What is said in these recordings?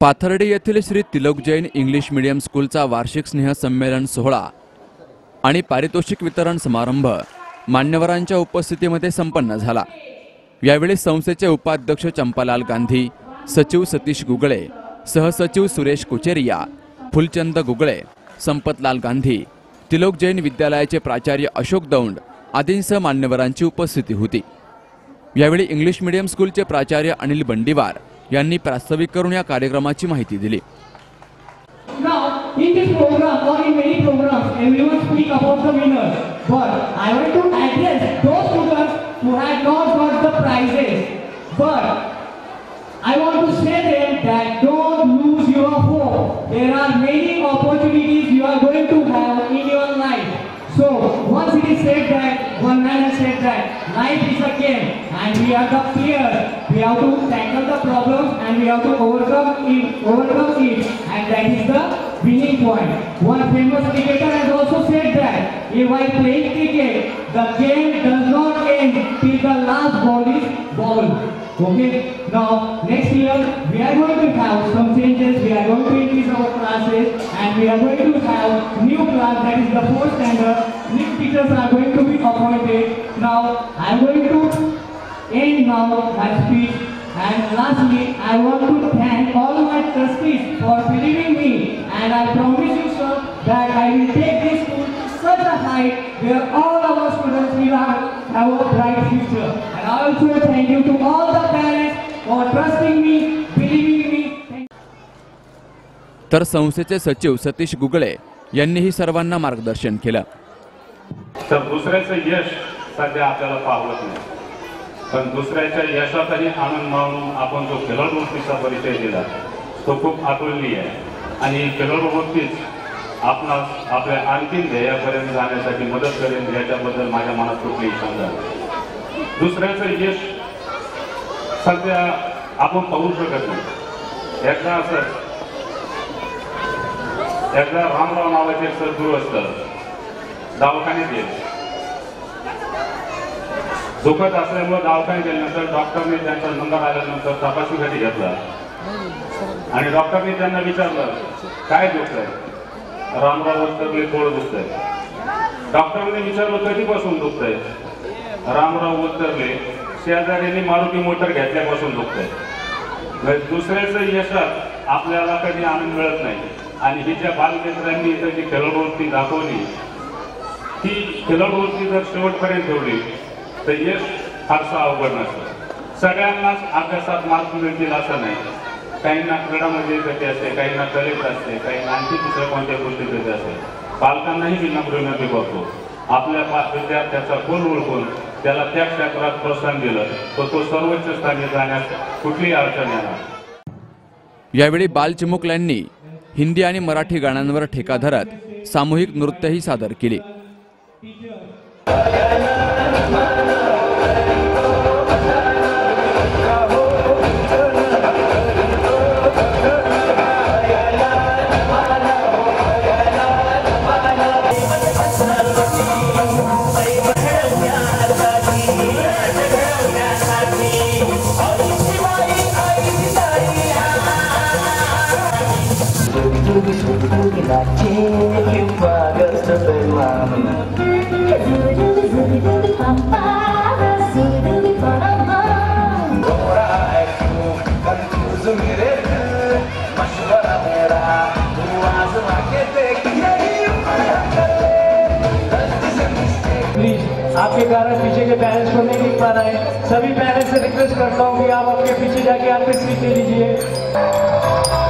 पाथर्डी येथील Shri Tilok Jain English medium स्कूलचा वार्षिक स्नेहसंमेलन सोहळा आणि पारितोषिक वितरण समारंभ मान्यवरांच्या उपस्थितीमध्ये संपन्न झाला. यावेळी संस्थेचे उपाध्यक्ष चंपालाल गांधी सचिव सतीश गुगळे सहसचिव सुरेश कुचेरिया फुलचंद गुगळे संपतलाल गांधी तिलोक जैन विद्यालयाचे प्राचार्य अशोक दौंड आदींसह मान्यवरांची उपस्थिती होती. यावेळी इंग्लिश मीडियम स्कूलचे प्राचार्य अनिल बंडीवार यांनी प्रास्ताविक करून या कार्यक्रमाची माहिती दिली Now, in this program or in many programs, everyone speak about the winners. But I want to address those students who had not got the prizes. But I want to say them that don't lose your hope. There are many opportunities you are going to have in your life. So once it is said that, one man has said that life is a game and we are the players. We have to tackle the problems and we have to overcome it, overcome it and that is the winning point. One famous cricketer has also said that if while playing cricket, the game does not end till the last ball is bowled. Okay, now next year we are going to have some changes. We are going to increase our classes and we are going to have new class that is the fourth standard. New teachers are going to be appointed. Now I am going to end now my speech and lastly I want to thank all my trustees for believing me and I promise you sir that I will take this school to such a height where all our students will have, have a bright future and I also thank you to all the parents for trusting me, believing me. Thank तर संस्थेचे सचिव सतीश गुगळे यांनीही सर्वांना मार्गदर्शन केलं तर दुसऱ्याचं यश सध्या आपल्याला पावत नाही पण दुसऱ्याच्या यशातही आनंद मानून आपण जो खेळाडू वृत्तीचा परिचय दिला तो खूप अतुलनीय आहे. आणि ही खेळाडू वृत्तीच आपणास आपल्या आणखीन ध्येयापर्यंत जाण्यासाठी मदत करेल याच्याबद्दल माझ्या मनात खूप शंका नाही. दुसऱ्याचं यश सध्या आपण पाहू शकत नाही. याचा असं याचा रामराव नावाचे एक सद्गुरू असतात दवाखान्यात गेले. दुखत असल्यामुळे दवाखान्यात गेल्यानंतर डॉक्टरने त्यांचा नंबर आल्यानंतर तपासणीसाठी घेतला. आणि डॉक्टरने त्यांना विचारलं काय दुखतंय? रामराव उत्तरले थोडं दुखतंय. डॉक्टरने विचारलं कधीपासून दुखतंय? रामराव उत्तरले शेजारीने मारुती मोटर घेतल्यापासून दुखतंय. म्हणजे दुसऱ्याचं यशात आपल्याला कधी आनंद मिळत नाही. आणि ही ज्या बालमित्रांनी इथं जी खेळवृत्ती दाखवली ती खेळवृत्ती जर शेवटपर्यंत ठेवली तर यश फारसं अवघड नसतं. सगळ्यांनाच अभ्यासात मार्क मिळतील असं नाही. काहींना क्रीडामध्ये गती असते काहींना कलेक्ट असते काहींना आणखी दुसऱ्या कोणत्या गोष्टी गती असते. पालकांनाही मी नम्र विनंती करतो. आपल्या विद्यार्थ्याचा कोण ओळखून त्याला त्या क्षेत्रात प्रोत्साहन दिलं तर तो सर्वोच्च स्थानी जाण्यास कुठलीही अडचण येणार यावेळी बालचिमुकल्यांनी हिंदी आणि मराठी गाण्यांवर ठेका धरत सामूहिक नृत्यही सादर केले. प्लीज़ आपके कारण पीछे के पेरेंट्स को नहीं लिख पा रहे हैं। सभी पेरेंट्स से रिक्वेस्ट करता हूँ कि आप आपके पीछे जाके आपके सीट ले लीजिए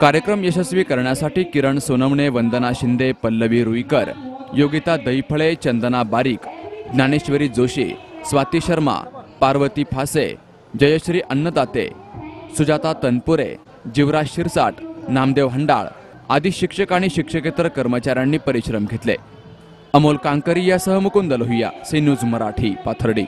कार्यक्रम यशस्वी करण्यासाठी किरण सोनवणे वंदना शिंदे पल्लवी रुईकर योगिता दहीफळे चंदना बारीक ज्ञानेश्वरी जोशी स्वाती शर्मा पार्वती फासे जयश्री अन्नदाते सुजाता तनपुरे जीवराज शिरसाट नामदेव हंडाळ आदी शिक्षक आणि शिक्षकेतर कर्मचाऱ्यांनी परिश्रम घेतले. अमोल कांकरी यासह मुकुंद लोहिया सी न्यूज मराठी पाथर्डी.